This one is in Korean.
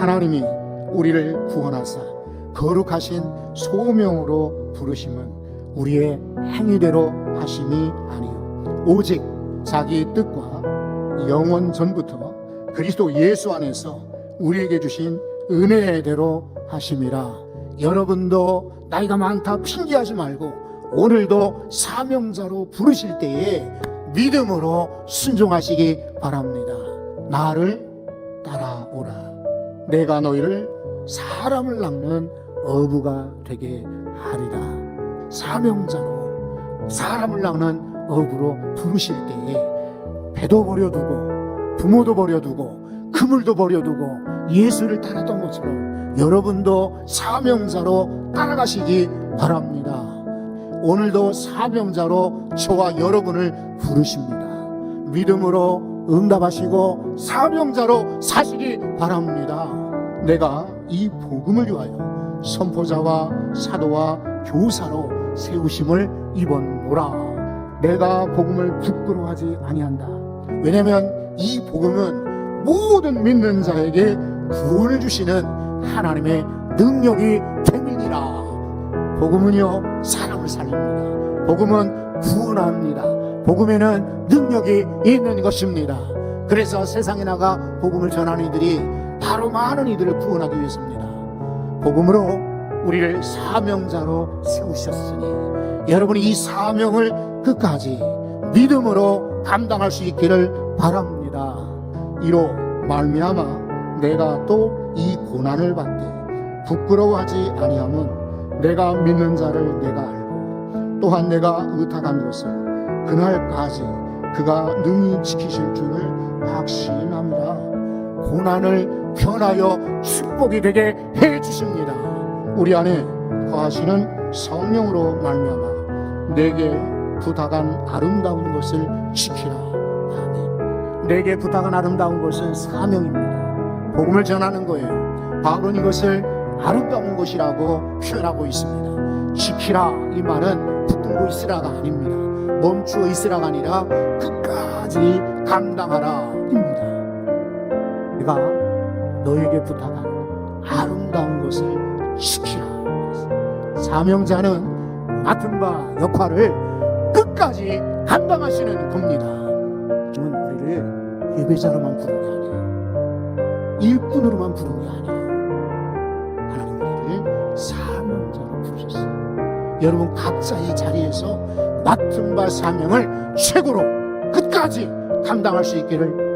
하나님이 우리를 구원하사 거룩하신 소명으로 부르심은 우리의 행위대로 하심이 아니요. 오직 자기 뜻과 영원 전부터 그리스도 예수 안에서 우리에게 주신 은혜대로 하심이라. 여러분도 나이가 많다 핑계하지 말고 오늘도 사명자로 부르실 때에 믿음으로 순종하시기 바랍니다. 나를 따라오라 내가 너희를 사람을 낚는 어부가 되게 하리라 사명자로 사람을 낚는 어부로 부르실 때에 배도 버려두고 부모도 버려두고 그물도 버려두고 예수를 따랐던 것처럼 여러분도 사명자로 따라가시기 바랍니다. 오늘도 사명자로 저와 여러분을 부르십니다. 믿음으로 응답하시고 사명자로 사시기 바랍니다. 내가 이 복음을 위하여 선포자와 사도와 교사로 세우심을 입었노라. 내가 복음을 부끄러워하지 아니한다. 왜냐하면 이 복음은 모든 믿는 자에게 구원을 주시는 하나님의 능력이 됨이니라. 복음은요 사람을 살립니다. 복음은 구원합니다. 복음에는 능력이 있는 것입니다. 그래서 세상에 나가 복음을 전하는 이들이 바로 많은 이들을 구원하기 위해서입니다. 복음으로 우리를 사명자로 세우셨으니 여러분이 이 사명을 끝까지 믿음으로 감당할 수 있기를 바랍니다. 이로 말미암아 내가 또 이 고난을 받되 부끄러워하지 아니함은 내가 믿는 자를 내가 알고 또한 내가 의탁한 것을 그날까지 그가 능히 지키실 줄을 확신합니다. 고난을 변하여 축복이 되게 해 주십니다. 우리 안에 거하시는 성령으로 말미암아 내게 부탁한 아름다운 것을 지키라. 아멘. 내게 부탁한 아름다운 것은 사명입니다. 복음을 전하는 거예요. 바울은 이것을 아름다운 것이라고 표현하고 있습니다. 지키라 이 말은 붙들고 있으라가 아닙니다. 멈추어 있으라가 아니라 끝까지 감당하라 입니다. 내가 너에게 부탁한 아름다운 것을 지키라. 사명자는 맡은 바 역할을 끝까지 감당하시는 겁니다. 주는 우리를 예배자로만 부른 게 아니에요. 일꾼으로만 부른 게 아니에요. 하나님 우리를 사명자로 부르셨어요. 여러분 각자의 자리에서 맡은 바 사명을 최고로 끝까지 감당할 수 있기를